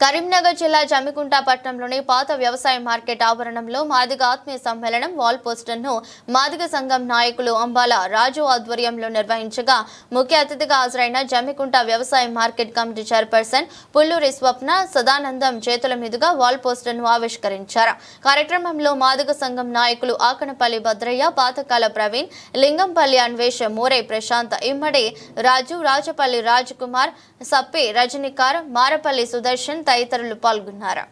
కరీంనగర్ జిల్లా జమ్మికుంట పట్టణంలోని పాత వ్యవసాయ మార్కెట్ ఆవరణంలో మాదిగ ఆత్మీయ సమ్మేళనం వాల్ పోస్టర్ను మాదిగ సంఘం నాయకులు అంబాల రాజు ఆధ్వర్యంలో నిర్వహించగా ముఖ్య అతిథిగా హాజరైన జమ్మికుంట వ్యవసాయ market committee chairperson Pulluri Swapna Sadanandam చేతుల మీదుగా వాల్ పోస్టర్ను ఆవిష్కరించారు. కార్యక్రమంలో మాదిగ సంఘం నాయకులు ఆకనపల్లి భద్రయ్య పాతకాల ప్రవీణ్ లింగంపల్లి అన్వేష్ మోరే ప్రశాంత్ ఇమ్మడి రాజు రాజపల్లి రాజ్ కుమార్ సప్పి రజనీకార్ మారపల్లి సుదర్శన్ తదితరులు పాల్గొన్నారు.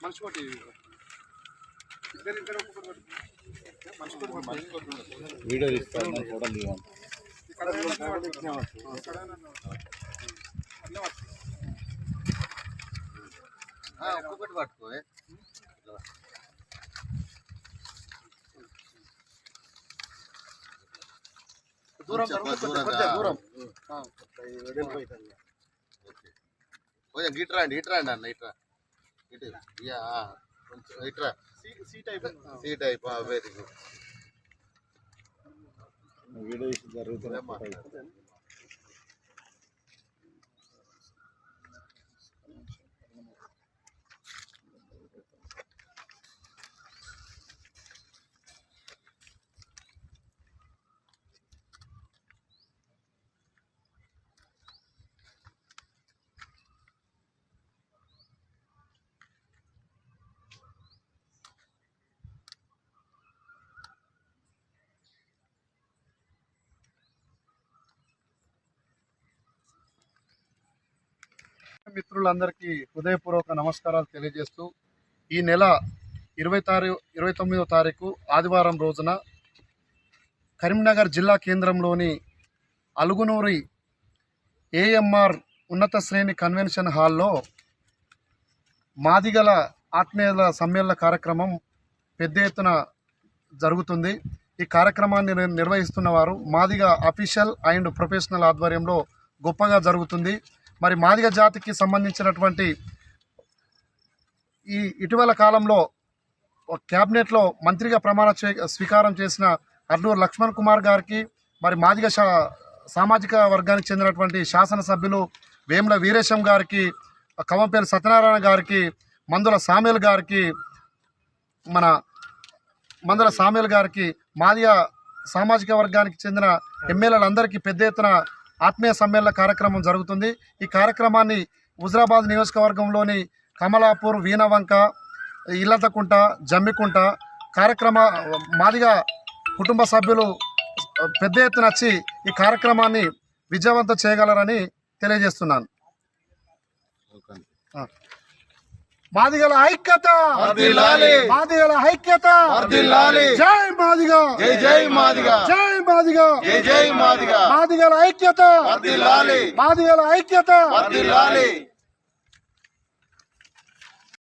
మనిషి కొట్టి ఇద్దరు ఇద్దరు ఒక్కొక్కరు. మనిషి. వీడియో తీస్తాను ఫోటోలు దిగాను ఇక్కడ ఏమన్నా పట్టుకో. ఇక్కడ ఏమన్నా పట్టుకో. అన్నీ పట్టుకో. ఒక్కొక్కటి పట్టుకో దూరం దూరం. ఆ, కొంచెం ఇటు రండి ఇటు రండి అన్న ఇట్రా ఇటు యా కొంచెం ఇట్రా సీ- వెరీ గుడ్. వీడియో జరుగుతుంది మిత్రులందరికీ హృదయపూర్వక నమస్కారాలు తెలియజేస్తూ ఈ నెల ఇరవై తారీ ఇరవై తొమ్మిదో తారీఖు ఆదివారం రోజున కరీంనగర్ జిల్లా కేంద్రంలోని అలుగునూరి ఏఎంఆర్ ఉన్నత శ్రేణి కన్వెన్షన్ హాల్లో మాదిగల ఆత్మీయుల సమ్మేళన కార్యక్రమం పెద్ద ఎత్తున జరుగుతుంది. ఈ కార్యక్రమాన్ని నిర్వహిస్తున్న వారు మాదిగ అఫీషియల్ అండ్ ప్రొఫెషనల్ ఆధ్వర్యంలో గొప్పగా జరుగుతుంది. మరి మాదిగ జాతికి సంబంధించినటువంటి ఈ ఇటీవల కాలంలో క్యాబినెట్లో మంత్రిగా ప్రమాణ స్వీకారం చేసిన అర్నూరు లక్ష్మణ్ కుమార్ గారికి మరి మాదిగ సామాజిక వర్గానికి చెందినటువంటి శాసనసభ్యులు వేముల వీరేశం గారికి కవంపేరు సత్యనారాయణ గారికి మందుల సామేల్ గారికి మన మందుల సామేల్ గారికి మాదిగ సామాజిక వర్గానికి చెందిన ఎమ్మెల్యేలందరికీ పెద్ద ఎత్తున ఆత్మీయ సమ్మేళన కార్యక్రమం జరుగుతుంది. ఈ కార్యక్రమాన్ని హుజరాబాద్ నియోజకవర్గంలోని కమలాపూర్ వీణవంక ఇల్లంతకుంట జమ్మికుంట కార్యక్రమ మాదిగా కుటుంబ సభ్యులు పెద్ద ఎత్తున వచ్చి ఈ కార్యక్రమాన్ని విజయవంతం చేయగలరని తెలియజేస్తున్నాను. మాదిగల ఐక్యత. మాదిగల ఐక్యత. జై మాదిగ జై జై మాదిగా జై మాదిగ జై జై మాదిగా మాదిగల ఐక్యత. మాదిగల ఐక్యత.